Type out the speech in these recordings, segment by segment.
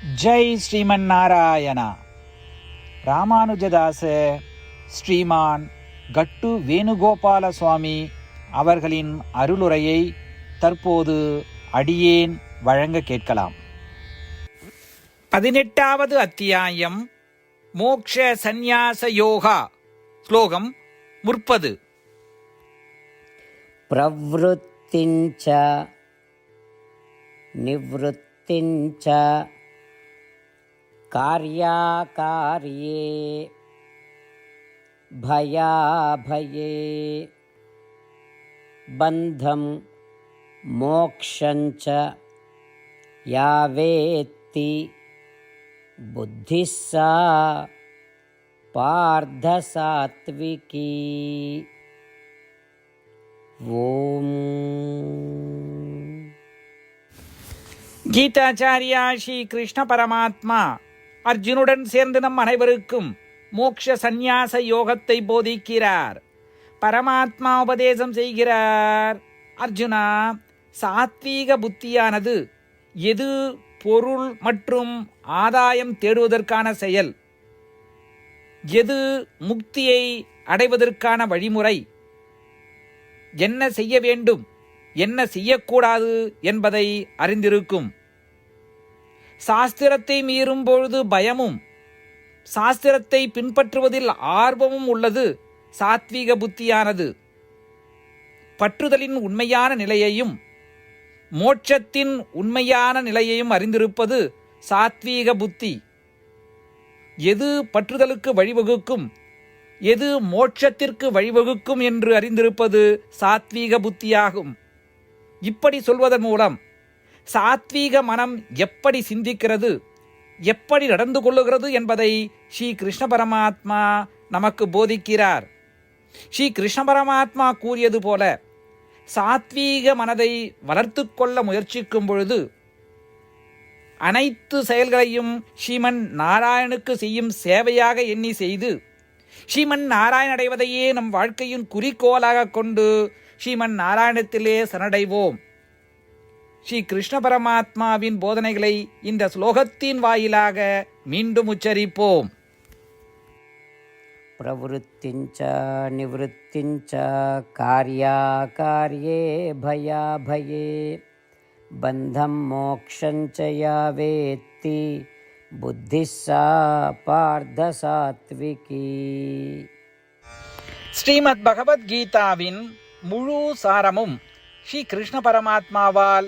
ஜெய் ஸ்ரீமன் நாராயணா ராமானுஜதாச ஸ்ரீமான் கட்டு வேணுகோபால சுவாமி அவர்களின் அருளுரையை தற்போது அடியேன் வழங்க கேட்கலாம். பதினெட்டாவது அத்தியாயம் மோக்ஷ சந்நியாச யோகா ஸ்லோகம் முற்பது பிரவருத்திஞ்ச நிவத்திஞ்ச कार्याकार्ये। भयाभये। बन्धं मोक्षञ्च या वेत्ति बुद्धिः सा पार्थसात्विकी ॐ गीताचार्या श्रीकृष्णपरमात्मा। அர்ஜுனுடன் சேர்ந்து நம் அனைவருக்கும் மோக்ஷ சந்நியாச யோகத்தை போதிக்கிறார். பரமாத்மா உபதேசம் செய்கிறார். அர்ஜுனா சாத்வீக புத்தியானது எது பொருள் மற்றும் ஆதாயம் தேடுவதற்கான செயல்? எது முக்தியை அடைவதற்கான வழிமுறை? என்ன செய்ய வேண்டும்? என்ன செய்யக்கூடாது என்பதை அறிந்திருக்கும். சாஸ்திரத்தை மீறும் பொழுது பயமும் சாஸ்திரத்தை பின்பற்றுவதில் ஆர்வமும் உள்ளது சாத்வீக புத்தியானது. பற்றுதலின் உண்மையான நிலையையும் மோட்சத்தின் உண்மையான நிலையையும் அறிந்திருப்பது சாத்வீக புத்தி. எது பற்றுதலுக்கு வழிவகுக்கும் எது மோட்சத்திற்கு வழிவகுக்கும் என்று அறிந்திருப்பது சாத்வீக புத்தியாகும். இப்படி சொல்வதன் மூலம் சாத்வீக மனம் எப்படி சிந்திக்கிறது எப்படி நடந்து கொள்ளுகிறது என்பதை ஸ்ரீ கிருஷ்ண பரமாத்மா நமக்கு போதிக்கிறார். ஸ்ரீ கிருஷ்ண பரமாத்மா கூறியது போல சாத்வீக மனதை வளர்த்து கொள்ள முயற்சிக்கும் பொழுது அனைத்து செயல்களையும் ஸ்ரீமன் நாராயணுக்கு செய்யும் சேவையாக எண்ணி செய்து ஸ்ரீமன் நாராயண அடைவதையே நம் வாழ்க்கையின் குறிக்கோளாக கொண்டு ஸ்ரீமன் நாராயணத்திலே சரணடைவோம். ஸ்ரீ கிருஷ்ண பரமாத்மாவின் போதனைகளை இந்த ஸ்லோகத்தின் வாயிலாக மீண்டும் உச்சரிப்போம் प्रवृत्तिञ्च निवृत्तिञ्च कार्याकार्ये भयाभये बन्धं मोक्षञ्च या वेत्ति बुद्धिः सा पार्धसात्विकी ஸ்ரீமத் பகவத்கீதாவின் முழு சாரமும் ஸ்ரீ கிருஷ்ண பரமாத்மாவால்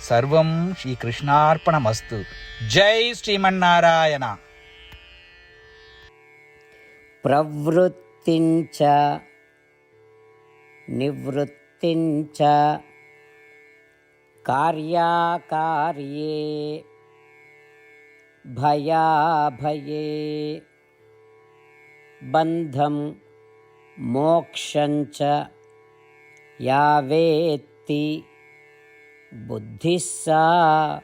సర్వం శ్రీకృష్ణార్పణమస్తు. జై శ్రీమన్నారాయణ. ప్రవృత్తించ నివృత్తించ కార్యాకార్యే భయాభయే బంధం మోక్షంచ యావేత్తి बुद्धिः सा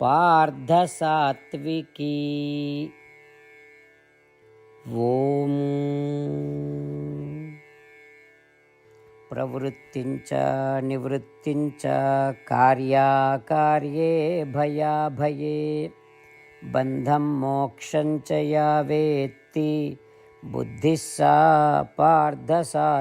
पार्थसात्विकी ॐ प्रवृत्तिञ्च निवृत्तिञ्च कार्याकार्ये भयाभये। बन्धं मोक्षञ्च या वेत्ति। बुद्धिः सा पार्थसात्विकी